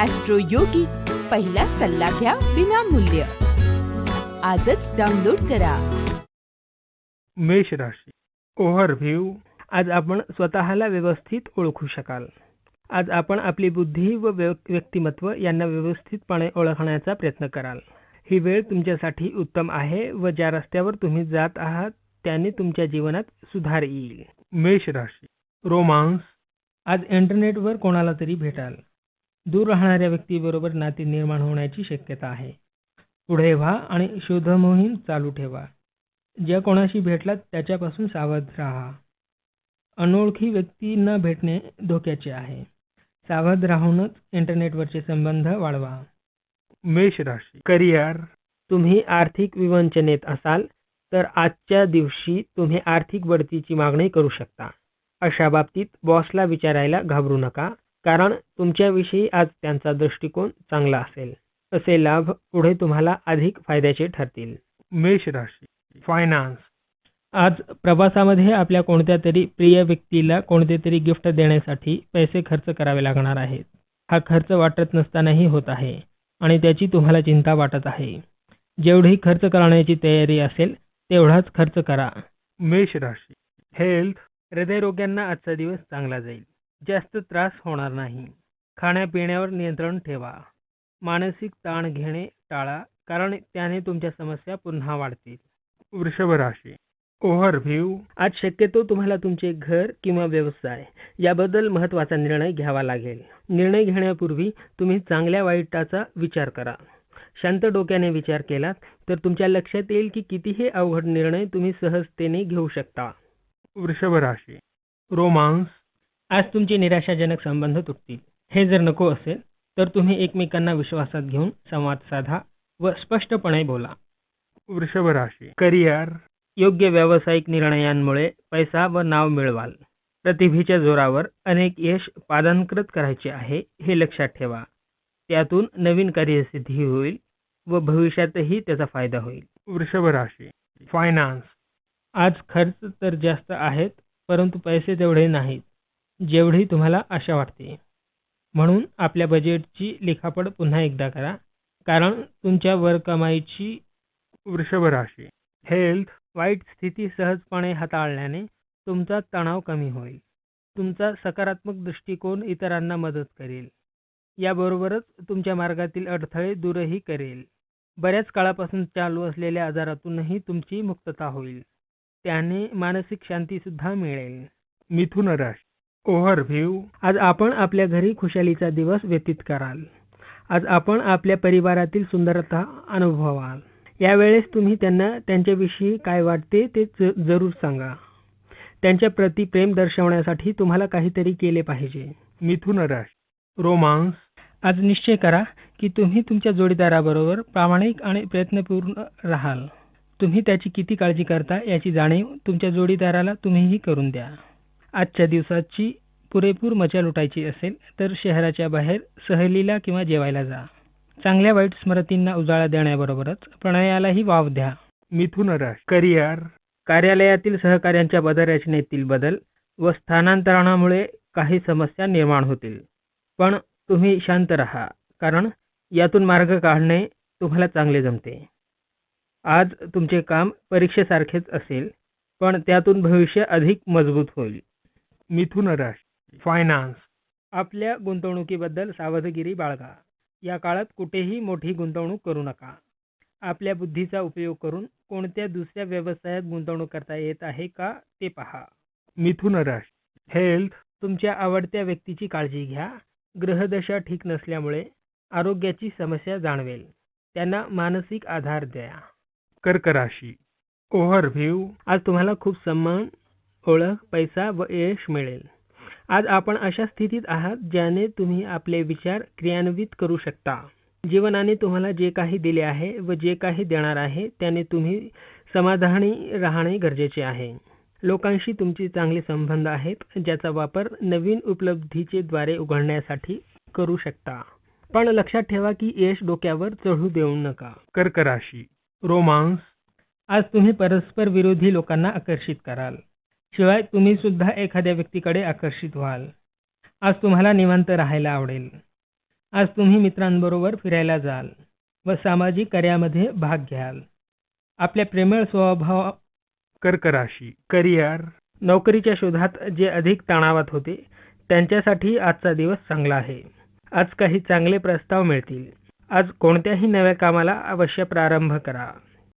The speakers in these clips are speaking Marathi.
ॲस्ट्रो योगी पहिला सल्ला घ्या विनामूल्य. आजच डाउनलोड करा. मेष राशी. ओव्हरव्ह्यू आज आपण स्वतःला व्यवस्थित ओळखू शकाल. आज आपण आपली बुद्धी व व्यक्तिमत्व यांना व्यवस्थितपणे ओळखण्याचा प्रयत्न कराल. ही वेळ तुमच्यासाठी उत्तम आहे व ज्या रस्त्यावर तुम्ही जात आहात त्याने तुमच्या जीवनात सुधार येईल. मेष राशी. रोमांस. आज इंटरनेटवर कोणाला तरी भेटाल. दूर राहणाऱ्या व्यक्तीबरोबर नाती निर्माण होण्याची शक्यता आहे. पुढे व्हा आणि शोध मोहीम चालू ठेवा. ज्या कोणाशी भेटलात त्याच्यापासून सावध राहा. अनोळखी व्यक्तींना भेटणे धोक्याचे आहे. सावध राहूनच इंटरनेटवरचे संबंध वाढवा. मेष राशी. करिअर. तुम्ही आर्थिक विवंचनेत असाल तर आजच्या दिवशी तुम्ही आर्थिक बढतीची मागणी करू शकता. अशा बाबतीत बॉसला विचारायला घाबरू नका. कारण तुमच्याविषयी आज त्यांचा दृष्टिकोन चांगला असेल. असे लाभ पुढे तुम्हाला अधिक फायद्याचे ठरतील. मेष राशी. फायनान्स आज प्रवासामध्ये आपल्या कोणत्या तरी प्रिय व्यक्तीला कोणते तरी गिफ्ट देण्यासाठी पैसे खर्च करावे लागणार आहेत. हा खर्च वाटत नसतानाही होत आहे आणि त्याची तुम्हाला चिंता वाटत आहे. जेवढी खर्च करण्याची तयारी असेल तेवढाच खर्च करा. मेष राशी. हेल्थ हृदयरोग्यांना आजचा दिवस चांगला जाईल. जास्त त्रास होणार नाही. खाण्यापिण्यावर नियंत्रण ठेवा. मानसिक ताण घेणे टाळा कारण त्याने तुमच्या समस्या पुन्हा वाढतील. वृषभ राशी. ओव्हरव्ह्यू आज शक्यतो तुम्हाला तुमचे घर किंवा व्यवसाय याबद्दल महत्त्वाचा निर्णय घ्यावा लागेल. निर्णय घेण्यापूर्वी तुम्ही चांगल्या वाईटाचा विचार करा. शांत डोक्याने विचार केलात तर तुमच्या लक्षात येईल की कितीही अवघड निर्णय तुम्ही सहजतेने घेऊ शकता. वृषभ राशी. रोमांस. आज तुमचे निराशाजनक संबंध तुटतील. हे जर नको असेल तर तुम्ही एकमेकांना विश्वासात घेऊन संवाद साधा व स्पष्टपणे बोला. वृषभ राशी. करिअर. योग्य व्यावसायिक निर्णयांमुळे पैसा व नाव मिळवाल. प्रतिभेच्या जोरावर अनेक यश पादांकृत करायचे आहे हे लक्षात ठेवा. त्यातून नवीन कार्यसिद्धी होईल व भविष्यातही त्याचा फायदा होईल. वृषभ राशी. फायनान्स. आज खर्च तर जास्त आहेत परंतु पैसे तेवढे नाहीत. जेवढी तुम्हाला आशा वाटते. म्हणून आपल्या बजेटची लिखापड पुन्हा एकदा करा. कारण तुमच्या वर कमाईची वृषभ राशी हेल्थ वाईट स्थिती सहजपणे हाताळल्याने तुमचा तणाव कमी होईल. तुमचा सकारात्मक दृष्टिकोन इतरांना मदत करेल. याबरोबरच तुमच्या मार्गातील अडथळे दूरही करेल. बऱ्याच काळापासून चालू असलेल्या आजारातूनही तुमची मुक्तता होईल. त्याने मानसिक शांतीसुद्धा मिळेल. मिथुन राशी ओव्हरव्ह्यू. आज आपण आपल्या घरी खुशालीचा दिवस व्यतीत कराल. आज आपण आपल्या परिवारातील सुंदरता अनुभवाल. यावेळेस तुम्ही त्यांना त्यांच्याविषयी काय वाटते ते ज- जरूर सांगा. त्यांच्या प्रति प्रेम दर्शवण्यासाठी तुम्हाला काहीतरी केले पाहिजे. मिथुन राशी रोमांस. आज निश्चय करा की तुम्ही तुमच्या जोडीदाराबरोबर प्रामाणिक आणि प्रयत्नपूर्ण राहाल. तुम्ही त्याची किती काळजी करता याची जाणीव तुमच्या जोडीदाराला तुम्हीही करून द्या. आजच्या दिवसाची पुरेपूर मजा लुटायची असेल तर शहराच्या बाहेर सहलीला किंवा जेवायला जा. चांगल्या वाईट स्मृतींना उजाळा देण्याबरोबरच प्रणयालाही वाव द्या. मिथुन राशी करिअर. कार्यालयातील सहकाऱ्यांच्या पदरचनेतील बदल व स्थानांतरणामुळे काही समस्या निर्माण होतील. पण तुम्ही शांत राहा कारण यातून मार्ग काढणे तुम्हाला चांगले जमते. आज तुमचे काम परीक्षेसारखेच असेल पण त्यातून भविष्य अधिक मजबूत होईल. मिथुन राशी फायनान्स आपल्या गुंतवणुकीबद्दल सावधगिरी बाळगा. या काळात कुठेही मोठी गुंतवणूक करू नका. आपल्या बुद्धीचा उपयोग करून कोणत्या दुसऱ्या व्यवसायात गुंतवणूक करता येत आहे का ते पहा. मिथुन राशी हेल्थ तुमच्या आवडत्या व्यक्तीची काळजी घ्या. ग्रहदशा ठीक नसल्यामुळे आरोग्याची समस्या जाणवेल. त्यांना मानसिक आधार द्या. कर्क राशी ओव्हरव्ह्यू आज तुम्हाला खूप सन्मान ओळख पैसा व यश मिळेल. आज आपण अशा स्थितीत आहात ज्याने तुम्ही आपले विचार क्रियान्वित करू शकता. जीवनाने तुम्हाला जे काही दिले आहे व जे काही देणार आहे त्याने तुम्ही समाधानी राहणे गरजेचे आहे. लोकांशी तुमचे चांगले संबंध आहेत ज्याचा वापर नवीन उपलब्धीचे द्वारे उघडण्यासाठी करू शकता. पण लक्षात ठेवा की यश डोक्यावर चढू देऊ नका. कर्क राशी रोमांस. आज तुम्ही परस्पर विरोधी लोकांना आकर्षित कराल. शिवाय तुम्ही सुद्धा एखाद्या व्यक्तीकडे आकर्षित व्हाल. आज तुम्हाला निवांत राहायला आवडेल. आज तुम्ही मित्रांबरोबर फिरायला जाल व सामाजिक कार्यामध्ये भाग घ्याल. आपल्या प्रेमळ स्वभाव कर्क राशी करिअर नोकरीच्या शोधात जे अधिक तणावात होते त्यांच्यासाठी आजचा दिवस चांगला आहे. आज काही चांगले प्रस्ताव मिळतील. आज कोणत्याही नव्या कामाला अवश्य प्रारंभ करा.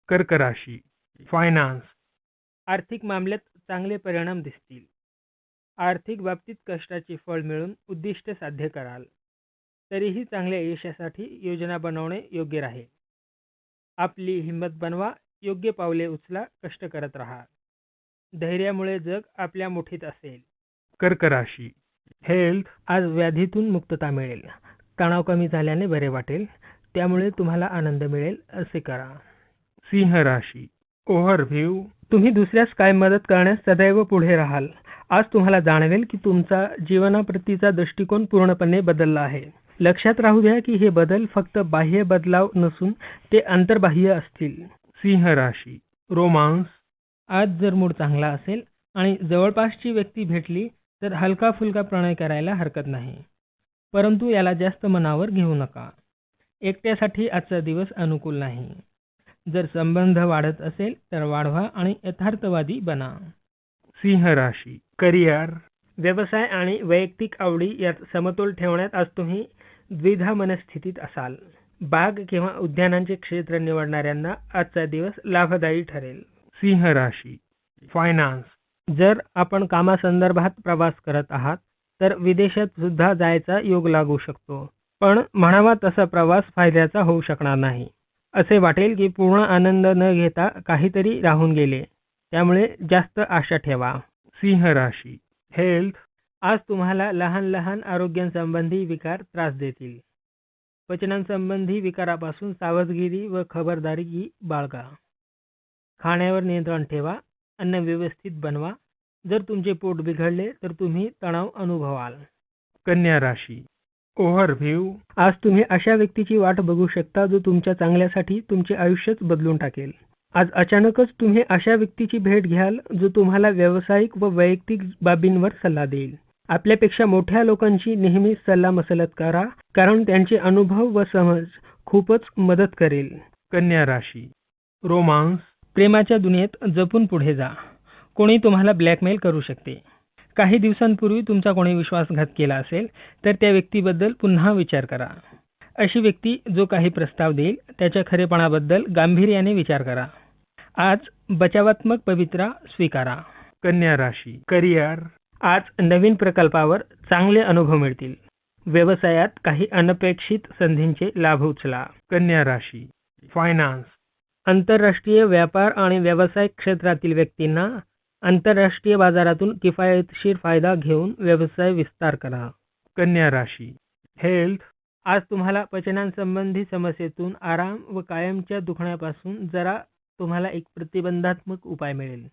कर्क राशी फायनान्स आर्थिक मामल्यात चांगले परिणाम दिसतील. आर्थिक बाबतीत कष्टाचे फळ मिळून उद्दिष्ट साध्य कराल. तरीही चांगल्या यशासाठी योजना बनवणे योग्य राहील. आपली हिंमत बनवा योग्य पावले उचला कष्ट करत राहा. धैर्यामुळे जग आपल्या मुठीत असेल. कर्क राशी. हेल्थ आज व्याधीतून मुक्तता मिळेल. तणाव कमी झाल्याने बरे वाटेल. त्यामुळे तुम्हाला आनंद मिळेल असे करा. सिंह राशी. ओव्हरव्ह्यू. तुम्ही दुसऱ्यास काय मदत करण्यास सदैव पुढे राहाल. आज तुम्हाला जाणवेल की तुमचा जीवनाप्रतीचा दृष्टिकोन पूर्णपणे बदलला आहे. लक्षात राहू द्या की हे बदल फक्त बाह्य बदलाव नसून ते अंतर्बाह्य असतील. सिंह राशी रोमांस. आज जर मूड चांगला असेल आणि जवळपासची व्यक्ती भेटली तर हलका फुलका प्रणय करायला हरकत नाही. परंतु याला जास्त मनावर घेऊ नका. एकट्यासाठी आजचा दिवस अनुकूल नाही. जर संबंध वाढत असेल तर वाढवा आणि यथार्थवादी बना. सिंह राशी करिअर व्यवसाय आणि वैयक्तिक आवडी यात समतोल ठेवण्यात आज तुम्ही द्विधा मनस्थितीत असाल. बाग किंवा उद्यानांचे क्षेत्र निवडणाऱ्यांना आजचा दिवस लाभदायी ठरेल. सिंह राशी फायनान्स जर आपण कामासंदर्भात प्रवास करत आहात तर विदेशात सुद्धा जायचा योग लागू शकतो. पण म्हणावा तसा प्रवास फायद्याचा होऊ शकणार नाही. असे वाटेल की पूर्ण आनंद न घेता काहीतरी राहून गेले. त्यामुळे जास्त आशा ठेवा. सिंह राशी. हेल्थ आज तुम्हाला लहान लहान आरोग्यांसंबंधी विकार त्रास देतील. पचनांसंबंधी विकारापासून सावधगिरी व खबरदारी बाळगा. खाण्यावर नियंत्रण ठेवा. अन्न व्यवस्थित बनवा. जर तुमचे पोट बिघडले तर तुम्ही तणाव अनुभवाल. कन्या राशी. ओव्हरव्ह्यू आज तुम्ही अशा व्यक्तीची वाट बघू शकता जो तुमच्या चांगल्यासाठी तुमचे आयुष्यच बदलून टाकेल. आज अचानकच तुम्ही अशा व्यक्तीची भेट घ्याल जो तुम्हाला व्यावसायिक व वैयक्तिक बाबींवर सल्ला देईल. आपल्यापेक्षा मोठ्या लोकांची नेहमी सल्लामसलत करा कारण त्यांचे अनुभव व समज खूपच मदत करेल. कन्या राशी. रोमांस. प्रेमाच्या दुनियेत जपून पुढे जा. कोणी तुम्हाला ब्लॅकमेल करू शकते. काही दिवसांपूर्वी तुमचा कोणी विश्वासघात केला असेल तर त्या व्यक्तीबद्दल पुन्हा विचार करा. अशी व्यक्ती जो काही प्रस्ताव देईल त्याच्या खरेपणाबद्दल गांभीर्याने विचार करा. आज बचावात्मक पवित्रा स्वीकारा. कन्या राशी करिअर. आज नवीन प्रकल्पावर चांगले अनुभव मिळतील. व्यवसायात काही अनपेक्षित संधींचे लाभ उचला. कन्या राशी फायनान्स आंतरराष्ट्रीय व्यापार आणि व्यवसाय क्षेत्रातील व्यक्तींना आंतरराष्ट्रीय बाजारातून किफायतशीर फायदा घेऊन व्यवसाय विस्तार करा. कन्या राशी. हेल्थ आज तुम्हाला पचनांसंबंधी समस्येतून आराम व कायमच्या दुखण्यापासून जरा तुम्हाला एक प्रतिबंधात्मक उपाय मिळेल.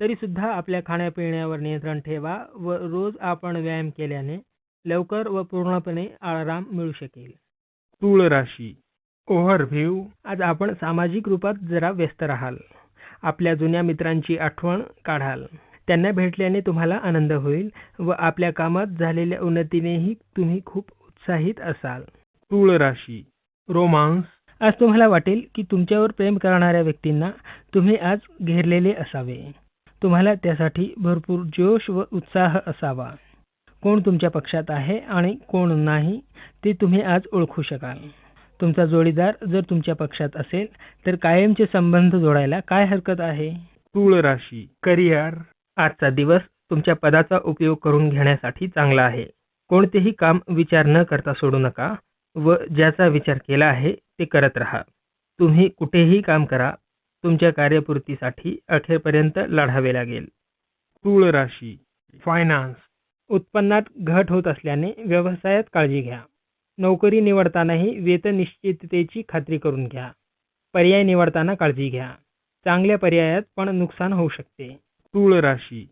तरीसुद्धा आपल्या खाण्यापिण्यावर नियंत्रण ठेवा व रोज आपण व्यायाम केल्याने लवकर व पूर्णपणे आराम मिळू शकेल. तूळ राशी ओव्हरव्ह्यू. आज आपण सामाजिक रूपात जरा व्यस्त राहाल. आपल्या जुन्या मित्रांची आठवण काढाल. त्यांना भेटल्याने तुम्हाला आनंद होईल व आपल्या कामात झालेल्या उन्नतीनेही तुम्ही खूप उत्साहित असाल. तूळ राशी रोमांस. आज तुम्हाला वाटेल की तुमच्यावर प्रेम करणाऱ्या व्यक्तींना तुम्ही आज घेरलेले असावे. तुम्हाला त्यासाठी भरपूर जोश व उत्साह असावा. कोण तुमच्या पक्षात आहे आणि कोण नाही ते तुम्ही आज ओळखू शकाल. तुमचा जोडीदार जर तुमच्या पक्षात असेल तर कायमचे संबंध जोडायला काय हरकत आहे? तूळ राशी करिअर. आजचा दिवस तुमच्या पदाचा उपयोग करून घेण्यासाठी चांगला आहे. कोणतेही काम विचार न करता सोडू नका व ज्याचा विचार केला आहे ते करत राहा. तुम्ही कुठेही काम करा तुमच्या कार्यपूर्तीसाठी अखेरपर्यंत लढावे लागेल. तूळ राशी फायनान्स उत्पन्नात घट होत असल्याने व्यवसायात काळजी घ्या. नोकरी निवडतानाही वेतन निश्चिततेची खात्री करून घ्या. पर्याय निवडताना काळजी घ्या. चांगल्या पर्यायात पण नुकसान होऊ शकते. तूळ राशी.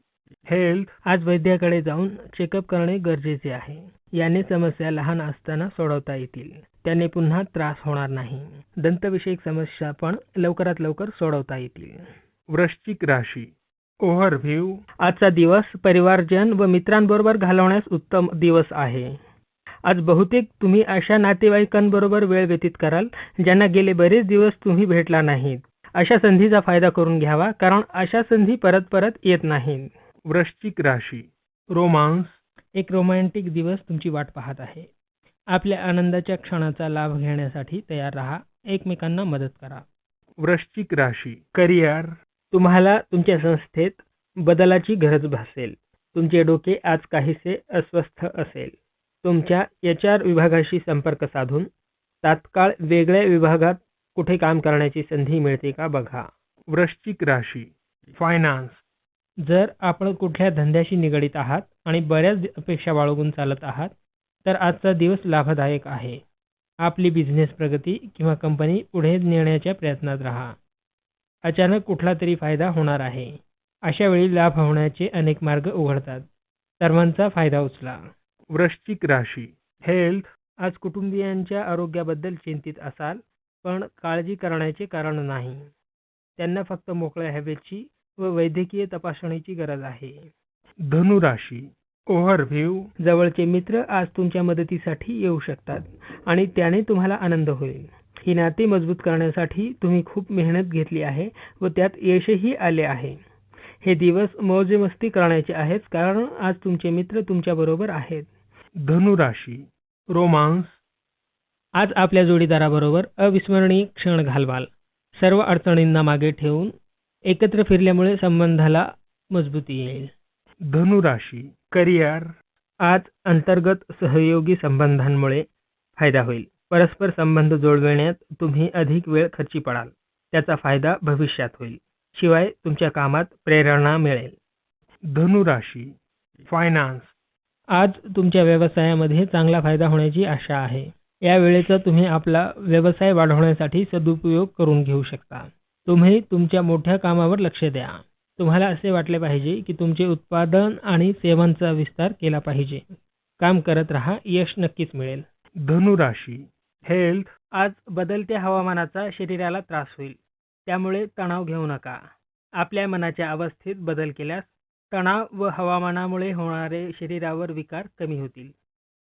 हेल्थ आज वैद्याकडे जाऊन चेकअप करणे गरजेचे आहे. याने समस्या लहान असताना सोडवता येतील. त्याने पुन्हा त्रास होणार नाही. दंतविषयक समस्या पण लवकरात लवकर सोडवता येतील. वृश्चिक राशी. ओव्हरव्ह्यू. आजचा दिवस परिवारजन व मित्रांबरोबर घालवण्यास उत्तम दिवस आहे. आज बहुतेक तुम्ही अशा नातेवाईकांबरोबर वेळ व्यतीत कराल ज्यांना गेले बरेच दिवस तुम्ही भेटला नाहीत. अशा संधीचा फायदा करून घ्यावा कारण अशा संधी परत परत येत नाहीत. वृश्चिक राशी रोमांस. एक रोमॅन्टिक दिवस तुमची वाट पाहत आहे. आपल्या आनंदाच्या क्षणाचा लाभ घेण्यासाठी तयार राहा एकमेकांना मदत करा. वृश्चिक राशी करिअर. तुम्हाला तुमच्या संस्थेत बदलाची गरज भासेल. तुमचे डोके आज काहीसे अस्वस्थ असेल. तुमच्या एच आर विभागाशी संपर्क साधून तात्काळ वेगळ्या विभागात कुठे काम करण्याची संधी मिळते का बघा. वृश्चिक राशी फायनान्स जर आपण कुठल्या धंद्याशी निगडीत आहात आणि बऱ्याच अपेक्षा बाळगून चालत आहात तर आजचा दिवस लाभदायक आहे. आपली बिझनेस प्रगती किंवा कंपनी पुढे नेण्याच्या प्रयत्नात राहा. अचानक कुठला तरी फायदा होणार आहे. अशा वेळी लाभ होण्याचे अनेक मार्ग उघडतात. सर्वांचा फायदा उचला. वृश्चिक राशी. हेल्थ आज कुटुंबियांच्या आरोग्याबद्दल चिंतित असाल पण काळजी करण्याचे कारण नाही. त्यांना फक्त मोकळ्या हवेची व वैद्यकीय तपासणीची गरज आहे. धनु राशी. ओव्हरव्ह्यू. जवळचे मित्र आज तुमच्या मदतीसाठी येऊ शकतात आणि त्याने तुम्हाला आनंद होईल. ही नाते मजबूत करण्यासाठी तुम्ही खूप मेहनत घेतली आहे व त्यात यशही आले आहे. हे दिवस मौजेमस्ती करण्याचे आहेत कारण आज तुमचे मित्र तुमच्याबरोबर आहेत. धनु राशी रोमांस. आज आपल्या जोडीदाराबरोबर अविस्मरणीय क्षण घालवाल. सर्व अडचणींना मागे ठेवून एकत्र फिरल्यामुळे संबंधाला मजबूती येईल. धनु राशी करिअर. आज अंतर्गत सहयोगी संबंधांमुळे फायदा होईल. परस्पर संबंध जोडविण्यात तुम्ही अधिक वेळ खर्ची पडाल. त्याचा फायदा भविष्यात होईल. शिवाय तुमच्या कामात प्रेरणा मिळेल. धनु राशी फायनान्स आज तुमच्या व्यवसायामध्ये चांगला फायदा होण्याची आशा आहे. या वेळेचा तुम्ही आपला व्यवसाय वाढवण्यासाठी सदुपयोग करून घेऊ शकता. तुम्ही तुमच्या मोठ्या कामावर लक्ष द्या. तुम्हाला असे वाटले पाहिजे की तुमचे उत्पादन आणि सेवांचा विस्तार केला पाहिजे. काम करत राहा यश नक्कीच मिळेल. धनु राशी हेल्थ आज बदलत्या हवामानाचा शरीराला त्रास होईल. त्यामुळे तणाव घेऊ नका. आपल्या मनाच्या अवस्थेत बदल केल्यास तणाव व हवामानामुळे होणारे शरीरावर विकार कमी होतील.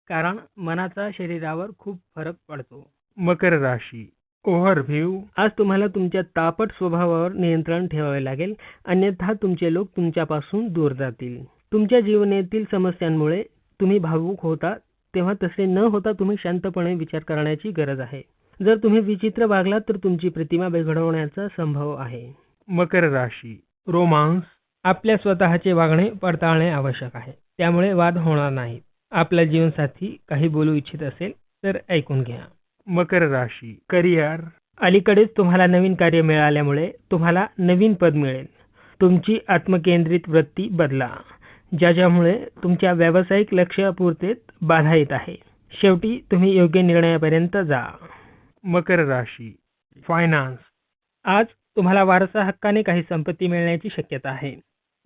कारण मनाचा शरीरावर खूप फरक पडतो. मकर राशी. ओव्हरव्ह्यू. आज तुम्हाला तुमच्या तापट स्वभावावर नियंत्रण ठेवावे लागेल. अन्यथा तुमचे लोक तुमच्यापासून दूर जातील. तुमच्या जीवनातील समस्यांमुळे तुम्ही भावूक होता तेव्हा तसे न होता तुम्ही शांतपणे विचार करण्याची गरज आहे. जर तुम्ही विचित्र वागलात तर तुमची प्रतिमा बिघडवण्याचा संभव आहे. मकर राशी. रोमांस. आपल्या स्वतःचे वागणे पडताळणे आवश्यक आहे. त्यामुळे वाद होणार नाहीत आपला जीवनसाथी काही बोलू इच्छित असेल तर ऐकून घ्या. मकर राशी करिअर. अलीकडेच तुम्हाला नवीन कार्य मिळाल्यामुळे तुम्हाला नवीन पद मिळेल. तुमची आत्मकेंद्रित वृत्ती बदला ज्याच्यामुळे तुमच्या व्यावसायिक लक्ष्यपूर्तीत बाधा येत आहे. शेवटी तुम्ही योग्य निर्णयापर्यंत जा. मकर राशी फायनान्स आज तुम्हाला वारसा हक्काने काही संपत्ती मिळण्याची शक्यता आहे.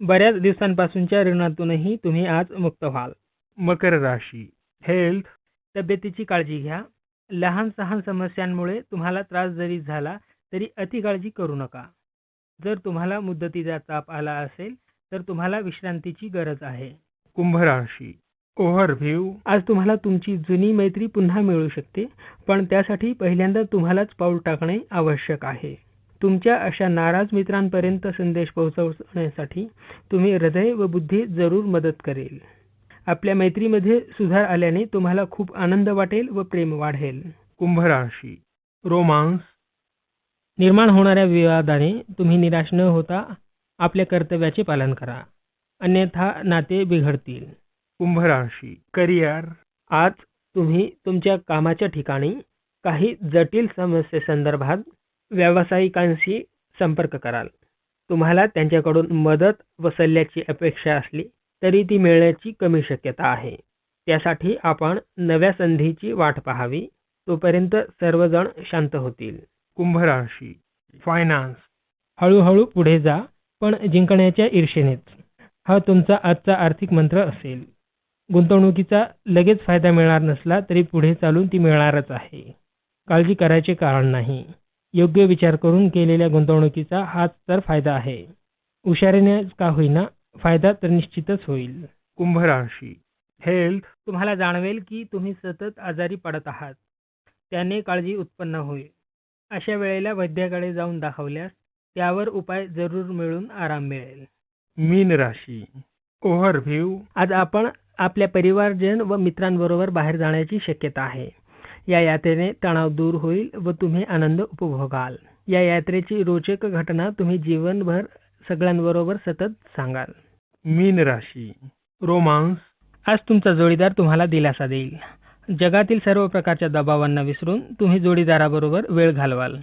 बऱ्याच दिवसांपासूनच्या ऋणातूनही तुम्ही आज मुक्त व्हाल. मकर राशी हेल्थ तब्येतीची काळजी घ्या. लहान सहान समस्यांमुळे तुम्हाला त्रास जरी झाला तरी अति काळजी करू नका. जर तुम्हाला मुदतीचा ताप आला असेल तर तुम्हाला विश्रांतीची गरज आहे. कुंभ राशी ओव्हरव्ह्यू आज तुम्हाला तुमची जुनी मैत्री पुन्हा मिळू शकते पण त्यासाठी पहिल्यांदा तुम्हालाच पाऊल टाकणे आवश्यक आहे. तुमच्या अशा नाराज मित्रांपर्यंत संदेश पोहोचवण्यासाठी तुम्ही हृदय व बुद्धी जरूर मदत करेल. आपल्या मैत्रीमध्ये सुधार आल्याने तुम्हाला खूप आनंद वाटेल व प्रेम वाढेल. कुंभ राशी रोमांस. निर्माण होणाऱ्या विवादाने तुम्ही निराश न होता आपल्या कर्तव्याचे पालन करा. अन्यथा नाते बिघडतील. कुंभ राशी करिअर. आज तुम्ही तुमच्या कामाच्या ठिकाणी काही जटिल समस्येसंदर्भात व्यावसायिकांशी संपर्क कराल. तुम्हाला त्यांच्याकडून मदत व सल्ल्याची अपेक्षा असली तरी ती मिळण्याची कमी शक्यता आहे. त्यासाठी आपण नव्या संधीची वाट पाहावी. तोपर्यंत सर्वजण शांत होतील. कुंभ राशी फायनान्स हळूहळू पुढे जा पण जिंकण्याच्या ईर्षेनेच. हा तुमचा आजचा आर्थिक मंत्र असेल. गुंतवणुकीचा लगेच फायदा मिळणार नसला तरी पुढे चालून ती मिळणारच आहे. काळजी करायचे कारण नाही. योग्य विचार करून केलेल्या गुंतवणुकीचा हाच तर फायदा आहे. हुशारीने का होईना फायदा तर निश्चितच होईल. कुंभ राशी. हेल्थ तुम्हाला जाणवेल की तुम्ही सतत आजारी पडत आहात. त्याने काळजी उत्पन्न होईल. अशा वेळेला वैद्याकडे जाऊन दाखवल्यास त्यावर उपाय जरूर मिळून आराम मिळेल. मीन राशी. ओव्हरव्ह्यू आज आपण आपल्या परिवारजन व मित्रांबरोबर बाहेर जाण्याची शक्यता आहे. या यात्रेने तणाव दूर होईल व तुम्ही आनंद उपभोगाल. या यात्रेची रोचक घटना तुम्ही जीवनभर सगळ्यांबरोबर सतत सांगाल. मीन राशी रोमांस. आज तुमचा जोडीदार तुम्हाला दिलासा देईल. जगातील सर्व प्रकारच्या दबावांना विसरून तुम्ही जोडीदाराबरोबर वेळ घालवाल.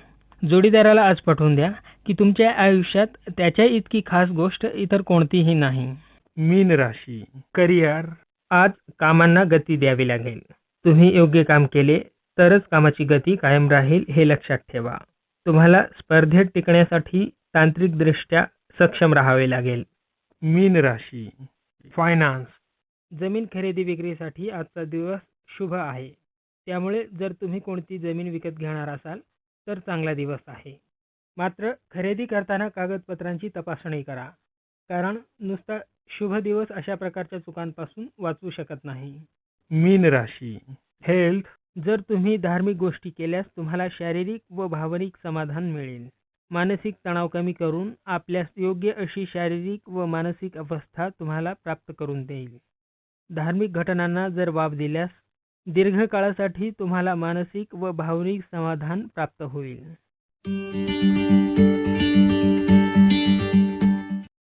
जोडीदाराला आज पटवून द्या की तुमच्या आयुष्यात त्याच्या इतकी खास गोष्ट इतर कोणतीही नाही. मीन राशी करिअर. आज कामांना गती द्यावी लागेल. तुम्ही योग्य काम केले तरच कामाची गती कायम राहील हे लक्षात ठेवा. तुम्हाला स्पर्धेत टिकण्यासाठी तांत्रिकदृष्ट्या सक्षम राहावे लागेल. मीन राशी. फायनान्स जमीन खरेदी विक्रीसाठी आजचा दिवस शुभ आहे. त्यामुळे जर तुम्ही कोणती जमीन विकत घेणार असाल तर चांगला दिवस आहे. मात्र खरेदी करताना कागदपत्रांची तपासणी करा. कारण नुसता शुभ दिवस अशा प्रकारच्या चुकांपासून वाचवू शकत नाही. मीन राशी. हेल्थ जर तुम्ही धार्मिक गोष्टी केल्यास तुम्हाला शारीरिक व भावनिक समाधान मिळेल. मानसिक तणाव कमी करून आपल्यास योग्य अशी शारीरिक व मानसिक अवस्था तुम्हाला प्राप्त करून देईल. धार्मिक घटनांना जर वाव दिल्यास दीर्घकाळासाठी तुम्हाला मानसिक व भावनिक समाधान प्राप्त होईल.